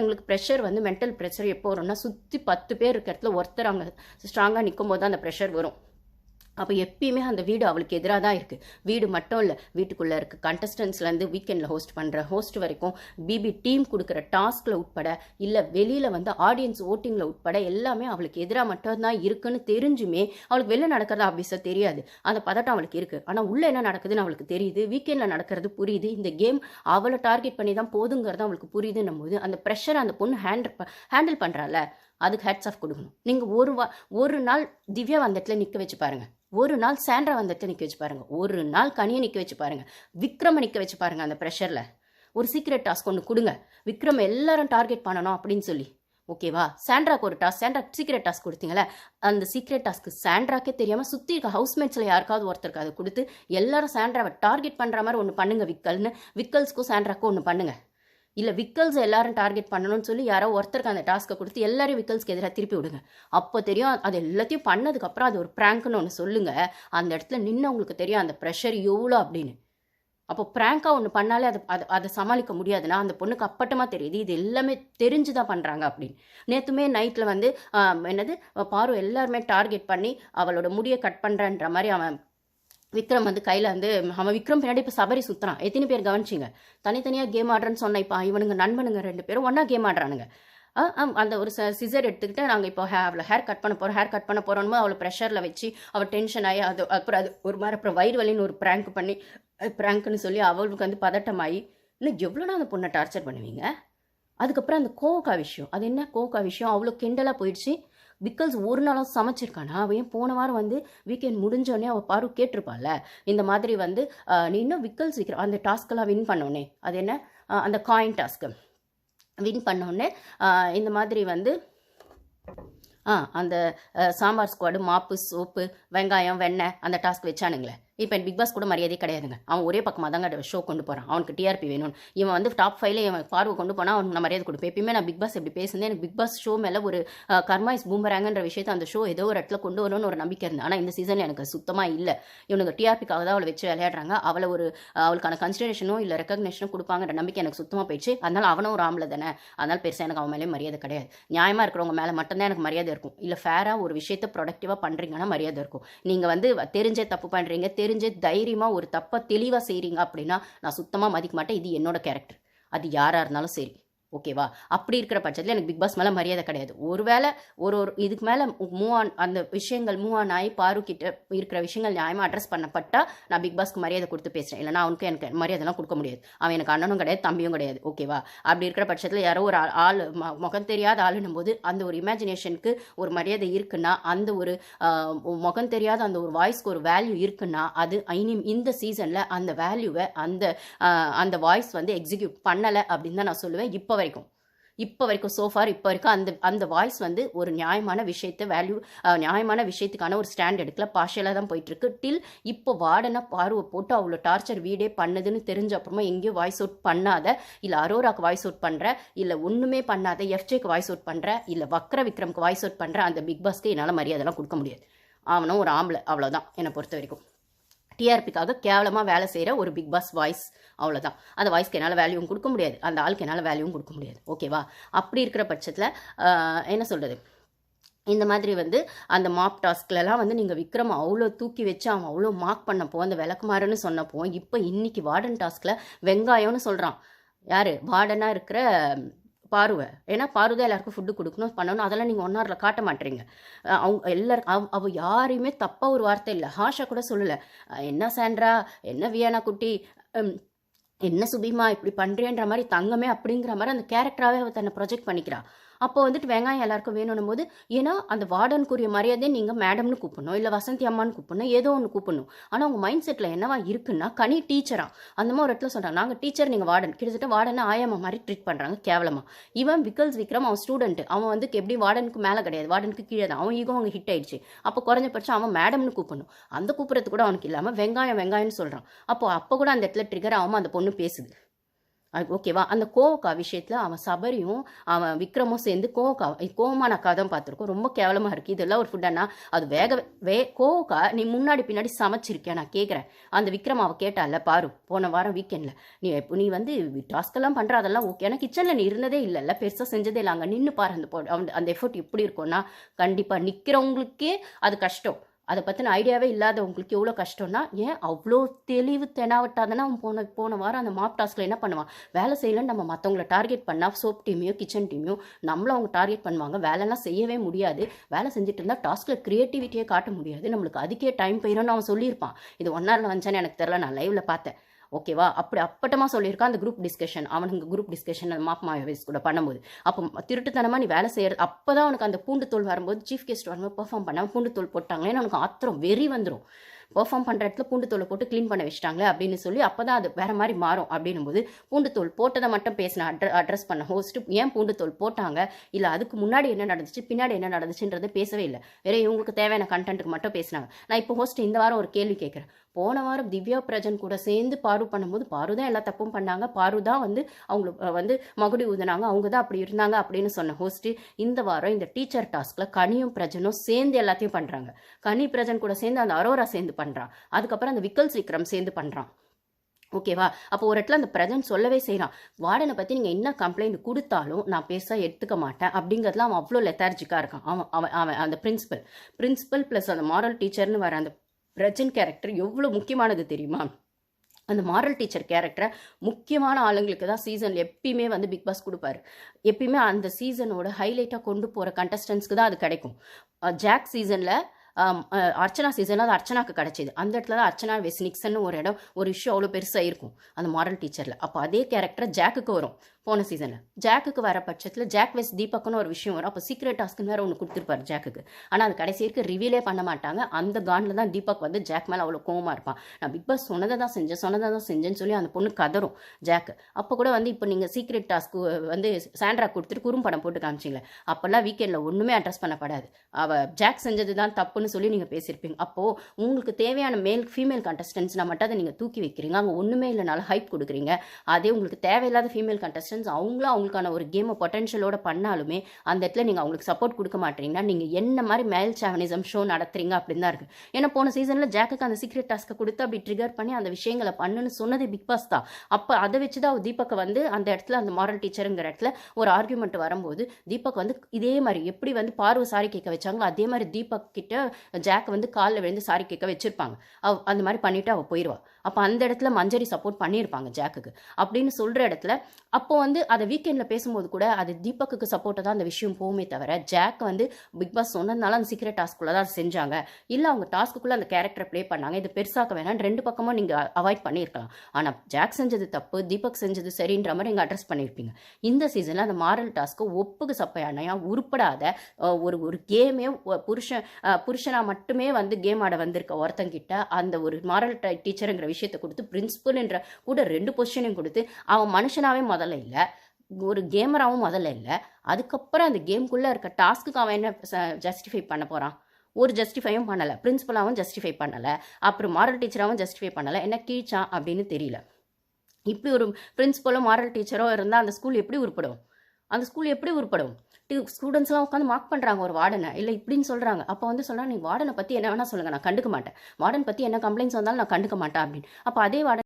ஒருத்தங்களுக்கு ப்ரெஷர் வந்து mental pressure எப்போ வரும்னா சுற்றி பத்து பேர் இருக்கிற இடத்துல ஒருத்தர் அவங்க ஸ்ட்ராங்காக நிற்கும் போது தான் அந்த ப்ரெஷர் வரும். அப்போ எப்பயுமே அந்த வீடு அவளுக்கு எதிராக தான் இருக்குது வீடு மட்டும் இல்லை வீட்டுக்குள்ளே இருக்க கண்டஸ்டன்ஸ்லேருந்து வீக்கெண்டில் ஹோஸ்ட் பண்ணுற ஹோஸ்ட் வரைக்கும் பிபி டீம் கொடுக்குற டாஸ்கில் உட்பட இல்லை வெளியில் வந்து ஆடியன்ஸ் ஓட்டிங்கில் உட்பட எல்லாமே அவளுக்கு எதிராக மட்டும்தான் இருக்குன்னு தெரிஞ்சுமே அவளுக்கு வெளில நடக்கிறது ஆப்வியஸாக தெரியாது. அந்த பதட்டம் அவளுக்கு இருக்குது ஆனால் உள்ளே என்ன நடக்குதுன்னு அவளுக்கு தெரியுது. வீக்கெண்டில் நடக்கிறது புரியுது. இந்த கேம் அவளை டார்கெட் பண்ணி தான் போதுங்கிறது அவளுக்கு புரியுதுன்னும் போது அந்த ப்ரெஷர் அந்த பொண்ணு ஹேண்டில் ஹேண்டில் பண்ணுறால அதுக்கு ஹெட்ஸ் ஆஃப் கொடுக்கணும். நீங்கள் ஒரு வா ஒரு நாள் திவ்யா அந்த இடத்துல நிற்க வச்சு பாருங்கள் ஒரு நாள் சாண்ட்ரா வந்துட்டு நிற்க வச்சு பாருங்கள் ஒரு நாள் கனியை நிற்க வச்சு பாருங்கள் விக்ரம நிற்க வச்சு பாருங்கள் அந்த ப்ரெஷரில் ஒரு சீக்ரெட் டாஸ்க் ஒன்று கொடுங்க. விக்ரம் எல்லாரும் டார்கெட் பண்ணணும் அப்படின்னு சொல்லி. ஓகேவா சாண்ட்ராக்கு ஒரு டாஸ்க் சாண்ட்ரா சீக்ரெட் டாஸ்க் கொடுத்தீங்களே அந்த சீக்ரெட் டாஸ்க்கு சாண்ட்ராக்கே தெரியாமல் சுற்றி இருக்க ஹவுஸ்மேட்ஸில் யாருக்காவது ஒருத்தருக்கு அதை கொடுத்து எல்லாரும் சாண்ட்ராவை டார்கெட் பண்ணுற மாதிரி ஒன்று பண்ணுங்கள் விக்கல்னு. விக்கல்ஸ்க்கும் சாண்ட்ராக்கும் ஒன்று பண்ணுங்கள் இல்லை விக்கல்ஸ் எல்லாரும் டார்கெட் பண்ணணும்னு சொல்லி யாரோ ஒருத்தருக்கு அந்த டாஸ்க்கை கொடுத்து எல்லாரையும் விக்கல்ஸ்க்கு எதிராக திருப்பி விடுங்க. அப்போ தெரியும் அது எல்லாத்தையும் பண்ணதுக்கப்புறம் அது ஒரு ப்ராங்க்னு ஒன்று சொல்லுங்கள் அந்த இடத்துல நின்று உங்களுக்கு தெரியும் அந்த ப்ரெஷர் எவ்வளோ அப்படின்னு. அப்போ ப்ராங்காக ஒன்று பண்ணாலே அது அதை அதை சமாளிக்க முடியாதுன்னா அந்த பொண்ணுக்கு அப்பட்டமாக தெரியுது. இது எல்லாமே தெரிஞ்சு தான் பண்ணுறாங்க அப்படின்னு நேற்றுமே நைட்டில் வந்து என்னது பாரு எல்லாருமே டார்கெட் பண்ணி அவளோட முடியை கட் பண்ணுறன்ற மாதிரி அவன் விக்ரம் வந்து கையில் வந்து அவன் விக்ரம் பின்னாடி இப்போ சபரி சுற்றுறான் எத்தனை பேர் கவனிச்சிங்க? தனித்தனியாக கேம் ஆடுறேன்னு சொன்ன இப்போ இவனுங்க நண்பனுங்க ரெண்டு பேரும் ஒன்றா கேம் ஆடுறானுங்க. அந்த ஒரு சிசர் எடுத்துக்கிட்டு நாங்கள் இப்போ ஹே அவளை ஹேர் கட் பண்ண போகிறோம் ஹேர் கட் பண்ண போகிறோன்னு அவளை ப்ரெஷரில் வச்சு அவள் டென்ஷன் ஆகி அது அப்புறம் அது ஒரு மாதிரி அப்புறம் வயிறு வலின்னு ஒரு ப்ராங்க் பண்ணி ப்ராங்க்னு சொல்லி அவளுக்கு வந்து பதட்டமாகி இன்னும் எவ்வளோனா அந்த பொண்ணை டார்ச்சர் பண்ணுவீங்க? அதுக்கப்புறம் அந்த கோகா விஷயம். அது என்ன கோகா விஷயம்? அவ்வளோ கிண்டலாக போயிடுச்சு. பிக்கல்ஸ் ஒரு நாளும் சமைச்சிருக்கானா. அவன் ஏன் போன வாரம் வந்து வீக்கெண்ட் முடிஞ்சோடனே அவள் பாரு கேட்டிருப்பாள்ல இந்த மாதிரி வந்து நீ இன்னும் விக்கல்ஸ் விற்கிற அந்த டாஸ்க்கெல்லாம் வின் பண்ணோன்னே அது என்ன? அந்த காயின் டாஸ்க்கு வின் பண்ணோடனே இந்த மாதிரி வந்து ஆ அந்த சாம்பார் ஸ்குவாடு மாப்பு சோப்பு வெங்காயம் வெண்ணெய் அந்த டாஸ்க் வச்சானுங்களே. இப்போ பிக் பாஸ் கூட மரியாதை கிடையாதுங்க. அவன் ஒரே பக்கமாக தாங்க ஷோ கொண்டு போகிறான் அவனுக்கு டிஆர்பி வேணும்னு. இவன் வந்து டாப் ஃபைவ்ல இவன் பார்வை கொண்டு போனால் அவனுக்கு நான் மரியாதை கொடுப்பேன். எப்பயுமே நான் பிக் பாஸ் எப்படி பேசுனேன் எனக்கு பிக் பாஸ் ஷோ மேலே ஒரு கர்மா இஸ் பூமராங்கன்ற விஷயத்தை அந்த ஷோ ஏதோ ஒரு இடத்துல கொண்டு வரணும்னு ஒரு நம்பிக்கை இருந்தது. ஆனால் இந்த சீசனில் எனக்கு சுத்தமாக இல்லை. இவனுக்கு டிஆர்பிக்காக தான் அவளை வச்சு விளையாடுறாங்க. அவளை ஒரு அவளுக்கான கன்சிடரேஷனோ இல்லை ரெக்கக்னேஷனோ கொடுப்பாங்கிற நம்பிக்கை எனக்கு சுத்தமாக போயிடுச்சு. அதனால அவனும் ஒரு ஆம்பளை தானே. அதனால பெருசாக எனக்கு அவன் மேலே மரியாதை கிடையாது. நியாயமாக இருக்கிறவங்க மேலே மட்டும்தான் எனக்கு மரியாதை இருக்கும். இல்லை ஃபேராக ஒரு விஷயத்தை ப்ரொடக்டிவாக பண்ணுறீங்கன்னா மரியாதை இருக்கும். நீங்கள் வந்து தெரிஞ்சே தப்பு பண்ணுறீங்க தெரிஞ்சு தைரியமாக ஒரு தப்பை தெளிவாக செய்கிறீங்க அப்படின்னா நான் சுத்தமாக மதிக்க மாட்டேன். இது என்னோட கேரக்டர் அது யாராக இருந்தாலும் சரி. ஓகேவா அப்படி இருக்கிற பட்சத்தில் எனக்கு பிக் பாஸ் மேலே மரியாதை கிடையாது. ஒருவேளை ஒரு ஒரு இதுக்கு மேலே மூவ் ஆன் அந்த விஷயங்கள் மூவ் ஆன் ஆகி பாரு கிட்ட இருக்கிற விஷயங்கள் நியாயமாக அட்ரஸ் பண்ணப்பட்டால் நான் பிக் பாஸ்க்கு மரியாதை கொடுத்து பேசுகிறேன் இல்லைனா அவனுக்கு எனக்கு மரியாதைலாம் கொடுக்க முடியாது. அவன் எனக்கு அண்ணனும் கிடையாது தம்பியும் கிடையாது. ஓகேவா அப்படி இருக்கிற பட்சத்தில் யாரோ ஒரு ஆள் முகம் தெரியாத ஆளுன்னும் போது அந்த ஒரு இமேஜினேஷனுக்கு ஒரு மரியாதை இருக்குன்னா அந்த ஒரு முகம் தெரியாத அந்த ஒரு வாய்ஸ்க்கு ஒரு வேல்யூ இருக்குன்னா அது இனி இந்த சீசனில் அந்த வேல்யூவை அந்த அந்த வாய்ஸ் வந்து எக்ஸிக்யூட் பண்ணலை அப்படின்னு தான் நான் சொல்லுவேன். இப்போ வரைக்கும். இப்போ வரைக்கும் சோஃபார் இப்போ வரைக்கும் அந்த அந்த வாய்ஸ் வந்து ஒரு நியாயமான விஷயத்தை வேல்யூ நியாயமான விஷயத்துக்கான ஒரு ஸ்டாண்ட் எடுக்கல. பாஷையில் தான் போயிட்டுருக்கு. டில் இப்போ வார்டனாக பார்வை போட்டு அவ்வளோ டார்ச்சர் வீடே பண்ணுதுன்னு தெரிஞ்ச அப்புறமா எங்கேயும் வாய்ஸ் அவுட் பண்ணாத இல்லை அரோராக்கு வாய்ஸ் அவுட் பண்ணுற இல்லை ஒன்றுமே பண்ணாத எஃப்ஜேக்கு வாய்ஸ் அவுட் பண்ணுற இல்லை வக்ர விக்ரம்க்கு வாய்ஸ் அவுட் பண்ணுற அந்த பிக் பாஸ்க்கு என்னால் மரியாதைலாம் கொடுக்க முடியாது. அவனும் ஒரு ஆம்பளை அவ்வளோதான் என்னை பொறுத்த வரைக்கும். டிஆர்பிக்காக கேவலமாக வேலை செய்கிற ஒரு பிக் பாஸ் வாய்ஸ் அவ்வளோதான் அந்த வாய்ஸ்க்கு என்னால் வேல்யூவும் கொடுக்க முடியாது. அந்த ஆளுக்கு என்னால் வேல்யூவும் கொடுக்க முடியாது. ஓகேவா அப்படி இருக்கிற பட்சத்தில் என்ன சொல்கிறது இந்த மாதிரி வந்து அந்த மாப் டாஸ்க்லலாம் வந்து நீங்கள் விக்ரம் அவ்வளோ தூக்கி வச்சு அவன் அவ்வளோ மார்க் பண்ணப்போ அந்த விளக்குமாறுன்னு சொன்னப்போ இப்போ இன்னைக்கு வார்டன் டாஸ்கில் வெங்காயம்னு சொல்கிறான் யார்? வார்டனாக இருக்கிற பார்வை. ஏன்னா பார்வை தான் எல்லாருக்கும் ஃபுட்டு கொடுக்கணும் பண்ணணும். அதெல்லாம் நீங்கள் ஒன்னாரில் காட்ட மாட்டீங்க. அவங்க எல்லாருக்கும் அவ அவள் யாரையுமே தப்பாக ஒரு வார்த்தை இல்லை. ஹாஷா கூட சொல்லலை. என்ன சாண்ட்ரா? என்ன வியானா குட்டி? என்ன சுபிமா இப்படி பண்ணுறேன்ற மாதிரி தங்கமே அப்படிங்கிற மாதிரி அந்த கேரக்டராகவே அவள் தன்னை ப்ரொஜெக்ட் பண்ணிக்கிறா. அப்போ வந்துட்டு வெங்காயம் எல்லாருக்கும் வேணும்னும் போது ஏன்னா அந்த வார்டனுக்குரிய மரியாதையை நீங்கள் மேடம்னு கூப்பிடணும் இல்லை வசந்தி அம்மான்னு கூப்பிடணும் ஏதோ ஒன்று கூப்பிடணும். ஆனால் உங்கள் மைண்ட் செட்டில் என்னவா இருக்குன்னா கனி டீச்சரா அந்த மாதிரி ஒரு இடத்துல சொல்கிறாங்க நாங்கள் டீச்சர் நீங்கள் வார்டன். கிட்டத்தட்ட வார்டனை ஆயாமா மாதிரி ட்ரீட் பண்ணுறாங்க கேவலமாக இவன் விக்கல்ஸ் விக்ரம் அவன் ஸ்டூடெண்ட் அவன் வந்து எப்படி வார்டனுக்கு மேலே கிடையாது வார்டனுக்கு கீழே தான். அவன் ஈகோ அவங்க ஹிட் ஆயிடுச்சு. அப்போ குறைஞ்சபட்சம் அவன் மேடம்னு கூப்பிடணும். அந்த கூப்பிட்றது கூட அவனுக்கு இல்லாமல் வெங்காயம் வெங்காயம்னு சொல்கிறான் அப்போ அப்போ கூட அந்த இடத்துல ட்ரிகர் ஆகாமல் அந்த பொண்ணு பேசுது. ஓகேவா அந்த கோவக்கா விஷயத்தில் அவன் சபரியும் அவன் விக்ரமும் சேர்ந்து கோவக்கா கோவமான அக்கா தான் பார்த்துருக்கோம். ரொம்ப கேவலமாக இருக்குது இதெல்லாம் ஒரு ஃபுட்டானா அது வேக வே கோவக்கா நீ முன்னாடி பின்னாடி சமைச்சிருக்கேன் நான் கேட்குறேன் அந்த விக்ரம் அவள் கேட்டால பாரு போன வாரம் வீக்கெண்டில் நீ இப்போ நீ வந்து டாஸ்க்கெல்லாம் பண்ணுற அதெல்லாம் ஓகே ஆனால் கிச்சனில் நீ இருந்ததே இல்லைல்ல பெருசாக செஞ்சதே இல்லை. அங்கே நின்று பாரு அந்த போ- அந்த- அந்த எஃபர்ட் எப்படி இருக்கும்னா கண்டிப்பாக நிற்கிறவங்களுக்கே அது கஷ்டம். அதை பற்றின ஐடியாவே இல்லாதவங்களுக்கு எவ்வளோ கஷ்டம்னா ஏன் அவ்வளோ தெளிவு தெனாவட்டாதானே அவன் போன போன வாரம் அந்த மாப் டாஸ்கில் என்ன பண்ணுவான்? வேலை செய்யலன்னு நம்ம மற்றவங்கள டார்கெட் பண்ணால் சோப் டீமையோ கிச்சன் டீமையோ நம்மளும் அவங்க டார்கெட் பண்ணுவாங்க. வேலைலாம் செய்யவே முடியாது. வேலை செஞ்சுட்டு இருந்தால் டாஸ்கில் க்ரியேட்டிவிட்டியே காட்ட முடியாது. நம்மளுக்கு அதுக்கே டைம் போயிடும்னு அவன் சொல்லியிருப்பான். இது ஒன் ஹவரில் வந்துச்சான்னு எனக்கு தெரில நான் லைவில் பார்த்தேன். ஓகேவா? அப்படி அப்பட்டமாக சொல்லியிருக்கான் அந்த குரூப் டிஸ்கஷன் அவனுக்கு குரூப் டிஸ்கஷன் அந்த மாப் மாவேஸ் கூட பண்ணும்போது. அப்போ திருட்டுத்தனமாக நீ வேலை செய்யறது அப்பதான் அவனுக்கு அந்த பூண்டு தோல் வரும்போது சீஃப் கெஸ்ட் வரும்போது பெர்ஃபார்ம் பண்ணாமல் பூண்டு தோல் போட்டாங்களேன்னு அவனுக்கு ஆத்திரம் வெறி வந்துடும் பெர்ஃபார்ம் பண்ணுற இடத்துல பூண்டு தோலை போட்டு க்ளீன் பண்ண வச்சிட்டாங்களே அப்படின்னு சொல்லி அப்போ தான் அது வேற மாதிரி மாறும் அப்படின்னும் போது பூண்டு தோல் போட்டதை மட்டும் பேசின அட்ர அட்ரஸ் பண்ண ஹோஸ்ட்டு ஏன் பூண்டு தோல் போட்டாங்க? இல்லை அதுக்கு முன்னாடி என்ன நடந்துச்சு பின்னாடி என்ன நடந்துச்சுன்றது பேசவே இல்லை. வேற இவங்களுக்கு தேவையான கண்டென்ட்டுக்கு மட்டும் பேசினாங்க. நான் இப்போ ஹோஸ்ட் இந்த வாரம் ஒரு கேள்வி கேட்குறேன். போன வாரம் திவ்யா பிரஜன் கூட சேர்ந்து பாரு பண்ணும்போது பாரு தான் எல்லா தப்பும் பண்ணாங்க. பாரு தான் வந்து அவங்களுக்கு வந்து மகுடி ஊதுனாங்க. அவங்க தான் அப்படி இருந்தாங்க அப்படின்னு சொன்ன ஹோஸ்ட்டு இந்த வாரம் இந்த டீச்சர் டாஸ்கில் கனியும் பிரஜனும் சேர்ந்து எல்லாத்தையும் பண்ணுறாங்க கனி பிரஜன் கூட சேர்ந்து அந்த அரோரா சேர்ந்து பண்ணுறான் அதுக்கப்புறம் அந்த விக்கல் சீக்கிரம் சேர்ந்து பண்ணுறான் ஓகேவா அப்போ ஒரு இடத்துல அந்த பிரஜன் சொல்லவே செய்கிறான் வார்டனை பற்றி நீங்கள் என்ன கம்ப்ளைண்ட் கொடுத்தாலும் நான் பேச எடுத்துக்க மாட்டேன். அப்படிங்கிறதுல அவன் அவ்வளோ லெத்தார்ஜிக்காக இருக்கான். அவன் அவன் அவன் அந்த பிரின்ஸிபல் பிரின்சிபல் ப்ளஸ் அந்த மாரல் டீச்சர்னு வர அந்த பிரஜன் கேரக்டர் எவ்வளோ முக்கியமானது தெரியுமா? அந்த மாரல் டீச்சர் கேரக்டரை முக்கியமான ஆளுங்களுக்கு தான் சீசனில் எப்பயுமே வந்து பிக் பாஸ் கொடுப்பாரு. எப்பயுமே அந்த சீசனோட ஹைலைட்டாக கொண்டு போகிற கண்டஸ்டன்ஸ்க்கு தான் அது கிடைக்கும். ஜாக் சீசனில் அர்ச்சனா சீசனில் அது அர்ச்சனாக்கு கிடைச்சிது. அந்த இடத்துல தான் அர்ச்சனா வெஸ்னிக்ஸ்னு ஒரு இடம் ஒரு இஷ்யூ அவ்வளோ பெருசாக இருக்கும். அந்த மாரல் டீச்சரில் அப்போ அதே கேரக்டர் ஜாக்குக்கு வரும். போன சீசனில் ஜாக்குக்கு வர பட்சத்தில் ஜாக் வெஸ் தீபக்குன்னு ஒரு விஷயம் வரும். அப்போ சீக்ரெட் டாஸ்க்குன்னு வேறு ஒன்று கொடுத்துருப்பாரு ஜாக்குக்கு. ஆனால் அது கடைசி வரைக்கும் ரிவீலே பண்ண மாட்டாங்க. அந்த காண்டில் தான் தீபக் வந்து ஜாக் மேலே அவ்வளோ கோவமாக இருப்பான். நான் பிக் பாஸ் சொன்னதை தான் செஞ்சேன் சொன்னதை தான் செஞ்சேன்னு சொல்லி அந்த பொண்ணு கதரும் ஜாக் அப்போ கூட வந்து இப்போ நீங்கள் சீக்ரெட் டாஸ்க்கு வந்து சாண்ட்ரா கொடுத்துட்டு குறும்படம் போட்டு காமிச்சிங்களே அப்போல்லாம் வீக்கெண்டில் ஒன்றுமே அட்ரஸ் பண்ணப்படாது. அவள் ஜாக் செஞ்சது தான் தப்புன்னு சொல்லி நீங்கள் பேசியிருப்பீங்க. அப்போது உங்களுக்கு தேவையான மேல் ஃபீமேல் கண்டஸ்டன்ஸ்னால் மட்டும் அதை நீங்கள் தூக்கி வைக்கிறீங்க. அங்கே ஒன்றுமே இல்லைனாலும் ஹைப் கொடுக்குறீங்க. அதே உங்களுக்கு தேவையில்லாத ஃபீமேல் கண்டஸ்டன்ஸ் அவங்களும் அவங்களுக்கான ஒரு கேமை பொட்டன்ஷியலோட பண்ணாலுமே அந்த இடத்துல நீங்கள் அவங்களுக்கு சப்போர்ட் கொடுக்க மாட்டீங்கன்னா நீங்கள் என்ன மாதிரி மேல் சாவனிசம் ஷோ நடத்துறீங்க அப்படின்னு தான் இருக்குது ஏன்னா போன சீசனில் ஜாக்குக்கு அந்த சீக்ரெட் டாஸ்க்கை கொடுத்து அப்படி ட்ரிகர் பண்ணி அந்த விஷயங்களை பண்ணுன்னு சொன்னது பிக் பாஸ் தான். அப்போ அதை வச்சு தான் தீபக்கை வந்து அந்த இடத்துல அந்த மாரல் டீச்சருங்கிற இடத்துல ஒரு ஆர்குமெண்ட் வரும்போது தீபக் வந்து இதே மாதிரி எப்படி வந்து பார்வை சாரி கேட்க வச்சாங்களோ அதே மாதிரி தீபக் கிட்ட ஜாக் வந்து காலில் விழுந்து சாரி கேட்க வச்சிருப்பாங்க. அவ அந்த மாதிரி பண்ணிட்டு அவள் போயிடுவா அப்போ அந்த இடத்துல மஞ்சரி சப்போர்ட் பண்ணியிருப்பாங்க ஜாக்குக்கு அப்படின்னு சொல்கிற இடத்துல அப்போ வந்து அதை வீக்கெண்டில் பேசும்போது கூட அது தீபக்குக்கு சப்போர்ட்டாக தான் அந்த விஷயம் போகுமே தவிர ஜாக் வந்து பிக் பாஸ் சொன்னதுனால அந்த சீக்கிரட் டாஸ்க்குள்ளே தான் செஞ்சாங்க. இல்லை அவங்க டாஸ்க்குள்ளே அந்த கேரக்டரை ப்ளே பண்ணாங்க. இது பெருசாக்க வேணாம் ரெண்டு பக்கமும் நீங்கள் அவாய்ட் பண்ணியிருக்கலாம். ஆனால் ஜாக் செஞ்சது தப்பு தீபக் செஞ்சது சரின்ற மாதிரி நீங்கள் அட்ரஸ் பண்ணியிருப்பீங்க. இந்த சீசனில் அந்த மாரல் டாஸ்க்கு ஒப்புக்கு சப்பையானையா உருப்படாத ஒரு ஒரு கேமே புருஷன் புருஷனாக மட்டுமே வந்து கேம் ஆட வந்திருக்க ஒருத்தங்கிட்ட அந்த ஒரு மாரல் டீச்சருங்கிற விஷயத்தை கொடுத்து பிரின்சிபல்ன்ற கூட ரெண்டு பொசிஷனையும் கொடுத்து அவன் மனுஷனாகவே முதல்ல இல்லை. இல்லை. ஒரு கேமராவும் முதல்ல இல்லை. அதுக்கப்புறம் அந்த கேம்குள்ளே இருக்க டாஸ்க்குக்கு அவன் என்ன ஜஸ்டிஃபை பண்ண போகிறான் ஒரு ஜஸ்டிஃபையும் பண்ணலை. பிரின்ஸிபலாகவும் ஜஸ்டிஃபை பண்ணலை. அப்புறம் மாரல் டீச்சராகவும் ஜஸ்டிஃபை பண்ணலை. என்ன கீழ்ச்சான் அப்படின்னு தெரியல. இப்படி ஒரு பிரின்ஸிபலோ மாரல் டீச்சரோ இருந்தால் அந்த ஸ்கூல் எப்படி உருப்படும்? அந்த ஸ்கூல் எப்படி உருப்படும்? ஸ்டூடெண்ட்ஸ்லாம் உட்காந்து மார்க் பண்ணுறாங்க ஒரு வார்டனை. இல்லை இப்படின்னு சொல்கிறாங்க அப்போ வந்து சொன்னால் நீ வார்டனை பற்றி என்ன வேணால் சொல்லுங்கள் நான் கண்டுக்க மாட்டேன். வார்டன் பற்றி என்ன கம்ப்ளைண்ட்ஸ் வந்தாலும் நான் கண்டுக்க மாட்டேன் அப்படின்னு. அப்போ அதே வார்டன்